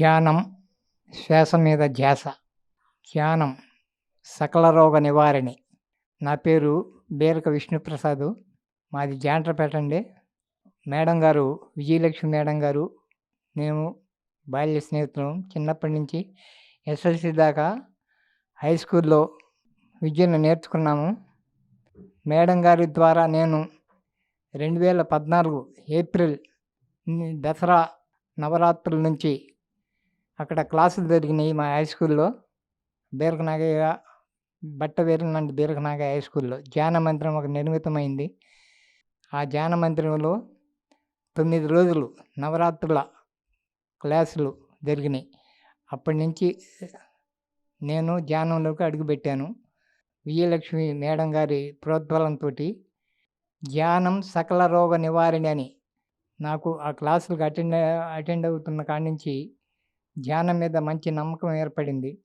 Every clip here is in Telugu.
ధ్యానం శ్వాస మీద ధ్యాస ధ్యానం సకల రోగ నివారణి. నా పేరు బేరక విష్ణుప్రసాద్. మాది జాంట్రపేట అండి. మేడం గారు విజయలక్ష్మి మేడం గారు మేము బాల్య స్నేహితులం. చిన్నప్పటి నుంచి ఎస్ఎల్సి దాకా హై స్కూల్లో విద్యను నేర్చుకున్నాము. మేడం గారి ద్వారా నేను రెండు వేల పద్నాలుగు ఏప్రిల్ దసరా నవరాత్రుల నుంచి అక్కడ క్లాసులు జరిగినాయి మా హై స్కూల్లో. బీరకనాగయ్య బట్ట వీరనండి బీరకనాగయ్య హై స్కూల్లో. ధ్యాన మంత్రం ఒక నిర్మితమైంది. ఆ ధ్యాన మంత్రంలో తొమ్మిది రోజులు నవరాత్రుల క్లాసులు జరిగినాయి. అప్పటి నుంచి నేను ధ్యానంలోకి అడుగుపెట్టాను. విజయలక్ష్మి మేడం గారి ప్రోద్బలంతో ధ్యానం సకల రోగ నివారణి అని నాకు ఆ క్లాసులకు అటెండ్ అటెండ్ అవుతున్న కాడి నుంచి ధ్యానం మీద మంచి నమ్మకం ఏర్పడింది.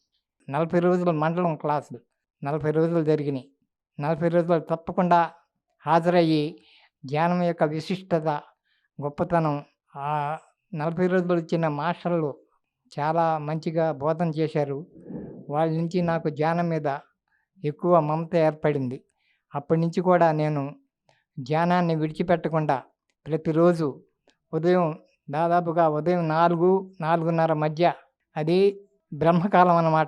నలభై రోజులు మండలం క్లాసులు నలభై రోజులు జరిగినాయి. నలభై రోజులు తప్పకుండా హాజరయ్యి ధ్యానం యొక్క విశిష్టత గొప్పతనం ఆ నలభై రోజులు వచ్చిన మాస్టర్లు చాలా మంచిగా బోధన చేశారు. వాళ్ళ నుంచి నాకు ధ్యానం మీద ఎక్కువ మమత ఏర్పడింది. అప్పటి నుంచి కూడా నేను ధ్యానాన్ని విడిచిపెట్టకుండా ప్రతిరోజు ఉదయం దాదాపుగా ఉదయం నాలుగు నాలుగున్నర మధ్య. అది బ్రహ్మకాలం అన్నమాట.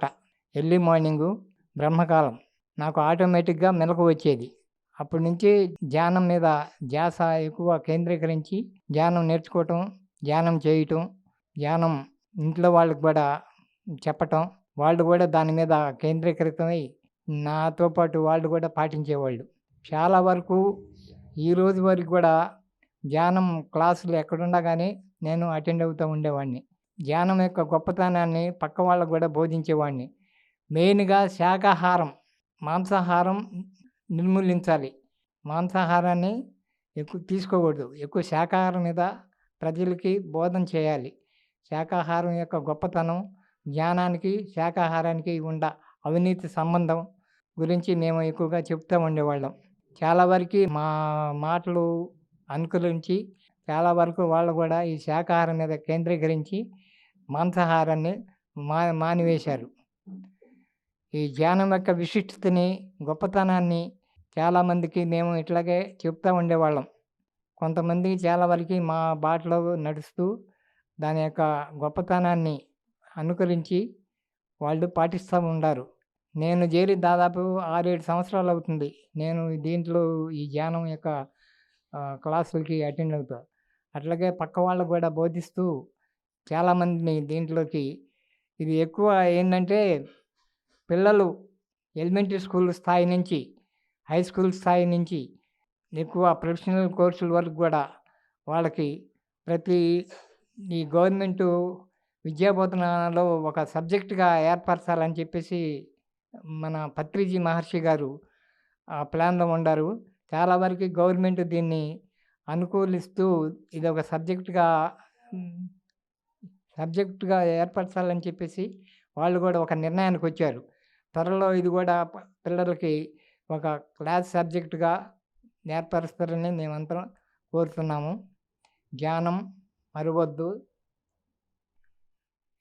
ఎర్లీ మార్నింగు బ్రహ్మకాలం. నాకు ఆటోమేటిక్గా మెలకు వచ్చేది. అప్పటి నుంచి ధ్యానం మీద ధ్యాస ఎక్కువ కేంద్రీకరించి ధ్యానం నేర్చుకోవటం ధ్యానం చేయటం ధ్యానం ఇంట్లో వాళ్ళకి కూడా చెప్పటం వాళ్ళు కూడా దాని మీద కేంద్రీకృతమై నాతో పాటు వాళ్ళు కూడా పాటించేవాళ్ళు. చాలా వరకు ఈ రోజు వరకు కూడా ధ్యానం క్లాసులు ఎక్కడున్నా కానీ నేను అటెండ్ అవుతూ ఉండేవాడిని. ధ్యానం యొక్క గొప్పతనాన్ని పక్క వాళ్ళకు కూడా బోధించేవాడిని. మెయిన్గా శాకాహారం మాంసాహారం నిర్మూలించాలి. మాంసాహారాన్ని ఎక్కువ తీసుకోకూడదు. ఎక్కువ శాకాహారం మీద ప్రజలకి బోధన చేయాలి. శాకాహారం యొక్క గొప్పతనం జ్ఞానానికి శాకాహారానికి ఉండ అవినీతి సంబంధం గురించి మేము ఎక్కువగా చెప్తూ ఉండేవాళ్ళం. చాలా వరకు మా మాటలు అనుకరించి చాలా వరకు వాళ్ళు కూడా ఈ శాకాహారం మీద కేంద్రీకరించి మాంసాహారాన్ని మా మానివేశారు. ఈ ధ్యానం యొక్క విశిష్టతని గొప్పతనాన్ని చాలామందికి మేము ఇట్లాగే చెప్తూ ఉండేవాళ్ళం. కొంతమంది చాలా వరకు మా బాటలో నడుస్తూ దాని యొక్క గొప్పతనాన్ని అనుకరించి వాళ్ళు పాటిస్తూ ఉండారు. నేను చేరి దాదాపు ఆరేడు సంవత్సరాలు అవుతుంది. నేను దీంట్లో ఈ ధ్యానం యొక్క క్లాసులకి అటెండ్ అవుతా. అట్లాగే పక్క వాళ్ళకు కూడా బోధిస్తూ చాలామందిని దీంట్లోకి. ఇది ఎక్కువ ఏంటంటే పిల్లలు ఎలిమెంటరీ స్కూల్ స్థాయి నుంచి హై స్కూల్ స్థాయి నుంచి ఎక్కువ ప్రొఫెషనల్ కోర్సుల వరకు కూడా వాళ్ళకి ప్రతి ఈ గవర్నమెంట్ విద్యాబోధనలో ఒక సబ్జెక్టుగా ఏర్పరచాలని చెప్పేసి మన పత్రిజీ మహర్షి గారు ఆ ప్లాన్లో ఉండారు. చాలా వరకు గవర్నమెంట్ దీన్ని అనుకూలిస్తూ ఇది ఒక సబ్జెక్టుగా సబ్జెక్టుగా ఏర్పరచాలని చెప్పేసి వాళ్ళు కూడా ఒక నిర్ణయానికి వచ్చారు. త్వరలో ఇది కూడా పిల్లలకి ఒక క్లాస్ సబ్జెక్టుగా ఏర్పరుస్తారని మేమంతరం కోరుతున్నాము. జ్ఞానం మరువద్దు.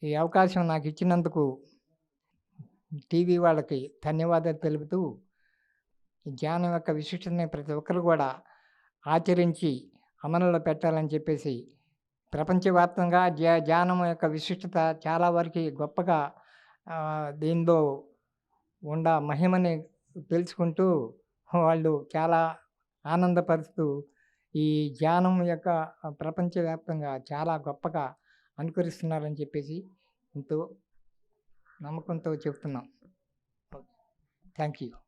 ఈ అవకాశం నాకు ఇచ్చినందుకు టీవీ వాళ్ళకి ధన్యవాదాలు తెలుపుతూ జ్ఞానం యొక్క విశిష్టతని ప్రతి ఒక్కరు కూడా ఆచరించి అమలులో పెట్టాలని చెప్పేసి ప్రపంచవ్యాప్తంగా ధ్యా ధ్యానం యొక్క విశిష్టత చాలా వరకు గొప్పగా దీనిలో ఉండ మహిమని తెలుసుకుంటూ వాళ్ళు చాలా ఆనందపరుస్తూ ఈ ధ్యానం యొక్క ప్రపంచవ్యాప్తంగా చాలా గొప్పగా అనుకరిస్తున్నారని చెప్పేసి ఎంతో నమ్మకంతో చెప్తున్నాం. Thank you